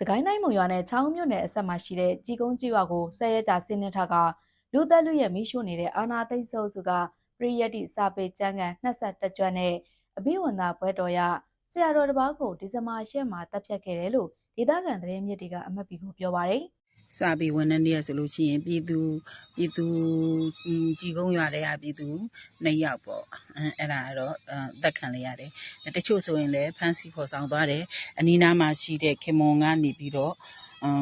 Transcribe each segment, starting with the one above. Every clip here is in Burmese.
စကိုင်းတိုင်းမုံရွာနဲ့ချောင်းမြို့နယ်အဆက်မှာရှိတဲ့ជីကုန်းကျွော်ကိုဆယ်ရက်ကြာဆင်းနှင်းထားကလူသက်လူရဲ့မိရှို့နေတဲ့အာနာသိန်းစုပ်စုကပရိယတ်တိစာပေကျမ်းကန်22ကျွမ်းနဲ့အဘိဝန္တာဘွဲတော်ရဆရာတော်တစ်ပါးကိုဒီဇင်ဘာ10မှာတပ်ဖြတ်ခဲ့တယ်လို့ဒေသခံသတင်းမြစ်တွေက အမှတ်ပြီးကိုပြောပါတယ် စာပေဝန်ထမ်းတွေဆိုလို့ရှိရင်ပြည်သူပြည်သူကြည်ကုန်းရွာတွေကပြည်သူနှစ်ယောက်ပေါ့အဲ့ဒါကတော့သက်ခံလိုက်ရတယ်တချို့ဆိုရင်လည်းဖမ်းဆီးခေါ်ဆောင်သွားတယ်အနီးနားမှာရှိတဲ့ခင်မွန်ကနေပြီးတော့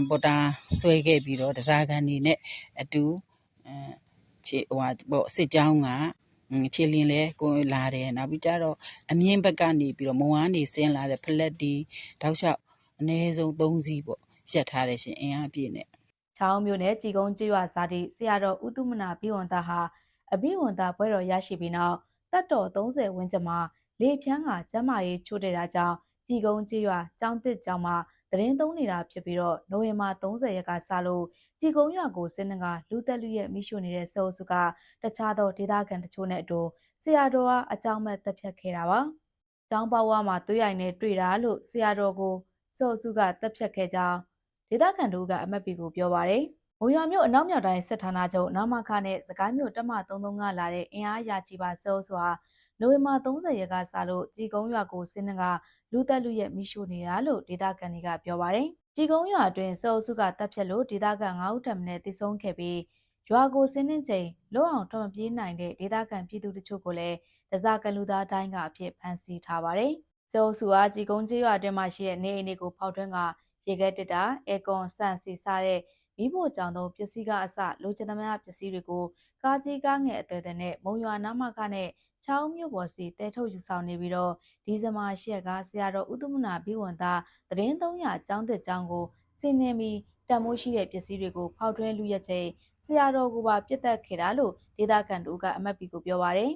ပေါ်တာဆွဲခဲ့ပြီးတော့တစားကန်နေနဲ့အတူခြေဟိုပေါ့စစ်ကြောင်းကခြေလင်းလဲကိုလာတယ်နောက်ပြီးကြတော့အမြင့်ဘက်ကနေပြီးတော့မုံအားနေဆင်းလာတဲ့ဖလက်ဒီတောက်လျှောက်အနည်းဆုံး၃စီးပေါ့ရက်ထားတယ်ရှင်အင်အားပြည့်နဲ့ ချောင်းမြို့နယ်ကြည်ကုန်းကျွော်ဇာတိဆရာတော်ဥတုမနာဘိဝန္တာဟာအဘိဝန္တာဘွဲတော်ရရှိပြီးနောက်တတ်တော်30ဝန်းကျင်မှာလေဖြန်းကကျမ်းမာရေးချိုးတဲ့တာကြောင့်ကြည်ကုန်းကျွော်ကျောင်းတစ်ကျောင်းမှာသတင်းသုံးနေတာဖြစ်ပြီးတော့နိုဝင်ဘာ30ရက်ကစလို့ကြည်ကုန်းရွာကိုစစ်နှကလူသက်လူရဲ့မိရှုနေတဲ့စေအုပ်စုကတခြားသောဒေသခံတချို့နဲ့အတူဆရာတော်ကအကြောင်းမဲ့တက်ဖြတ်ခဲ့တာပါ။ကျောင်းပေါဝါမှာတွေ့ရိုင်နဲ့တွေ့တာလို့ဆရာတော်ကိုစေအုပ်စုကတက်ဖြတ်ခဲ့ကြောင်း ဒေသခံတို့ကအမတ်ပီကိုပြောပါရယ်။မုံရွာမြို့အနောက်မြောက်တိုင်းစစ်ဌာနချုပ်နာမခနဲ့စကိုင်းမြို့တက်မ33ကလာတဲ့အင်အားရာချီပါစောစွာနိုဝင်ဘာ30ရက်ကစလို့ជីကုန်းရွာကိုစင်းနှကလူသက်လူရဲ့မိရှုနေတာလို့ဒေသခံတွေကပြောပါရယ်။ជីကုန်းရွာအတွင်းစောစုကတပ်ဖြတ်လို့ဒေသခံ9ဦးထပ်မံတည်ဆုံးခဲ့ပြီးရွာကိုစင်းနှင်းချိန်လွတ်အောင်ထွက်မပြေးနိုင်တဲ့ဒေသခံပြည်သူတချို့ကိုလည်းဒဇာကလူသားတိုင်းကအဖြစ်ဖမ်းဆီးထားပါတယ်။စောစုအားជីကုန်းကျေးရွာအတွင်းမှာရှိတဲ့နေအိမ်တွေကိုဖောက်ထွင်းက ရေခဲတစ်တာအေကွန်ဆန်စီစားတဲ့မိဖို့ကြောင့်သောပစ္စည်းကအစလိုချင်သမျှပစ္စည်းတွေကိုကားကြီးကားငယ်အသွယ်သွယ်နဲ့မုံရွာနာမခနဲ့ချောင်းမြို့ပေါ်စီတဲထုတ်ယူဆောင်နေပြီးတော့ဒီဇင်ဘာ၈ရက်ကဆရာတော်ဥဒ္ဓမနာဘိဝန္တာသတင်း300အကြောင်းတစ်ကြောင်းကိုစင်နေပြီးတန်မိုးရှိတဲ့ပစ္စည်းတွေကိုဖောက်ထွင်းလူရက်ချိန်ဆရာတော်ကပါပြစ်တက်ခဲ့တာလို့ဒေသခံတို့ကအမတ်ပီကိုပြောပါရယ်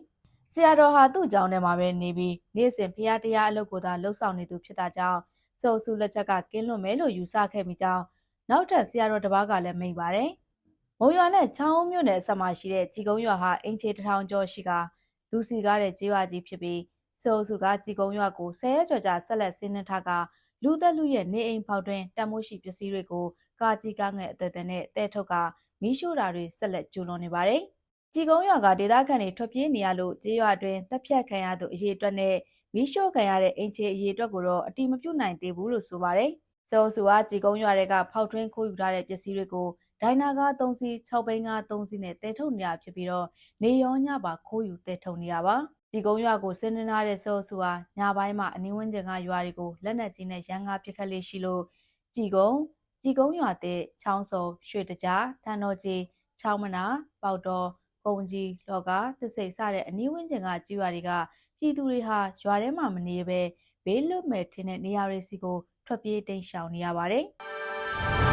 ဆရာတော်ဟာသူ့ကြောင်းထဲမှာပဲနေပြီးနေ့စဉ်ဖျားတရားအလုပ်ကိုသာလှုပ်ဆောင်နေသူဖြစ်တာကြောင့် စုံစုလက်ချက်ကကင်းလွတ်မယ်လို့ယူဆခဲ့မိကြောင်းနောက်ထပ်ဆရာတော်တစ်ပါးကလည်းမိန့်ပါတယ်။မုံရွာနဲ့ချောင်းမြို့နယ်အဆက်မှာရှိတဲ့ជីကုန်းရွာဟာအင်ချေတထောင်ကျော်ရှိကလူစီကားတဲ့ကျေးရွာကြီးဖြစ်ပြီးစုံစုကជីကုန်းရွာကိုဆယ်ရက်ကျော်ကြာဆက်လက်ဆင်းနှင်းထားကလူသက်လူရဲ့နေအိမ်ဖောက်တွင်တန်မိုးရှိပစ္စည်းတွေကိုကာကြီးကားငယ်အသွယ်သွယ်နဲ့တဲထုတ်ကမီးရှို့တာတွေဆက်လက်ကျူးလွန်နေပါတယ်။ជីကုန်းရွာကဒေသခံတွေထွက်ပြေးနေရလို့ကျေးရွာတွင်တပ်ဖြတ်ခံရသူအရေးအတွက်နဲ့ မီးရှို့ခံရတဲ့အင်ချေအရေးအတွက်ကိုတော့အတိမပြုတ်နိုင်သေးဘူးလို့ဆိုပါတယ်။စောစုအားជីကုန်းရွာတွေကဖောက်ထွင်းခိုးယူထားတဲ့ပစ္စည်းတွေကိုဒိုင်နာကား3စီး6ဘိန်းကား3စီးနဲ့တဲထုတ်နေတာဖြစ်ပြီးတော့နေရောညပါခိုးယူတဲထုတ်နေတာပါ။ဒီကုန်းရွာကိုဆင်းနှင်းထားတဲ့စောစုဟာညပိုင်းမှာအနည်းဝန်းကျင်ကရွာတွေကိုလက်နက်ကြီးနဲ့ရန်ကားပစ်ခတ်လေးရှိလို့ကြည်ကုန်းကြည်ကုန်းရွာတဲ့ချောင်းစုံရွှေတကြားထန်တော်ကြီးချောင်းမနာပေါတော်ကုံကြီးလောကသစ်စိတ်စတဲ့အနည်းဝန်းကျင်ကကြီးရွာတွေက ပြည်သူတွေဟာရွာထဲမှာမနေဘဲဘေးလွတ်မဲ့ထင်းတဲ့နေရာတွေစီကိုထွက်ပြေးတိမ်းရှောင်နေရပါတယ်။